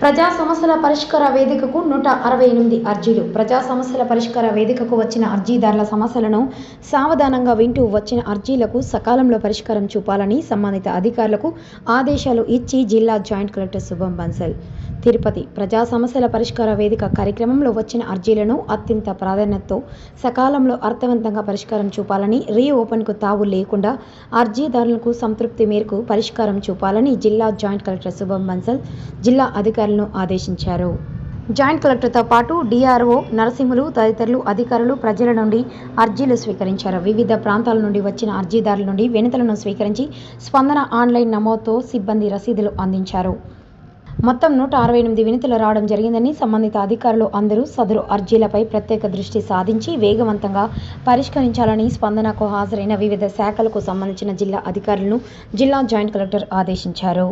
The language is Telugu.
ప్రజా సమస్యల పరిష్కార వేదికకు నూట అరవై ఎనిమిది అర్జీలు. ప్రజా సమస్యల పరిష్కార వేదికకు వచ్చిన అర్జీదారుల సమస్యలను సావధానంగా వింటూ వచ్చిన అర్జీలకు సకాలంలో పరిష్కారం చూపాలని సంబంధిత అధికారులకు ఆదేశాలు ఇచ్చి జిల్లా జాయింట్ కలెక్టర్ శుభం బన్సల్. తిరుపతి ప్రజా సమస్యల పరిష్కార వేదిక కార్యక్రమంలో వచ్చిన అర్జీలను అత్యంత ప్రాధాన్యతతో సకాలంలో అర్థవంతంగా పరిష్కారం చూపాలని రీ ఓపెన్కు తావు లేకుండా అర్జీదారులకు సంతృప్తి మేరకు పరిష్కారం చూపాలని జిల్లా జాయింట్ కలెక్టర్ శుభం బన్సల్ జిల్లా అధికారులను ఆదేశించారు. జాయింట్ కలెక్టర్తో పాటు డిఆర్ఓ నరసింహులు తదితరులు అధికారులు ప్రజల నుండి అర్జీలు స్వీకరించారు. వివిధ ప్రాంతాల నుండి వచ్చిన అర్జీదారుల నుండి వినతులను స్వీకరించి స్పందన ఆన్లైన్ నమోదుతో సిబ్బంది రసీదులు అందించారు. మొత్తం నూట అరవై ఎనిమిది వినతులు రావడం జరిగిందని సంబంధిత అధికారులు అందరూ సదరు అర్జీలపై ప్రత్యేక దృష్టి సాధించి వేగవంతంగా పరిష్కరించాలని స్పందనకు హాజరైన వివిధ శాఖలకు సంబంధించిన జిల్లా అధికారులను జిల్లా జాయింట్ కలెక్టర్ ఆదేశించారు.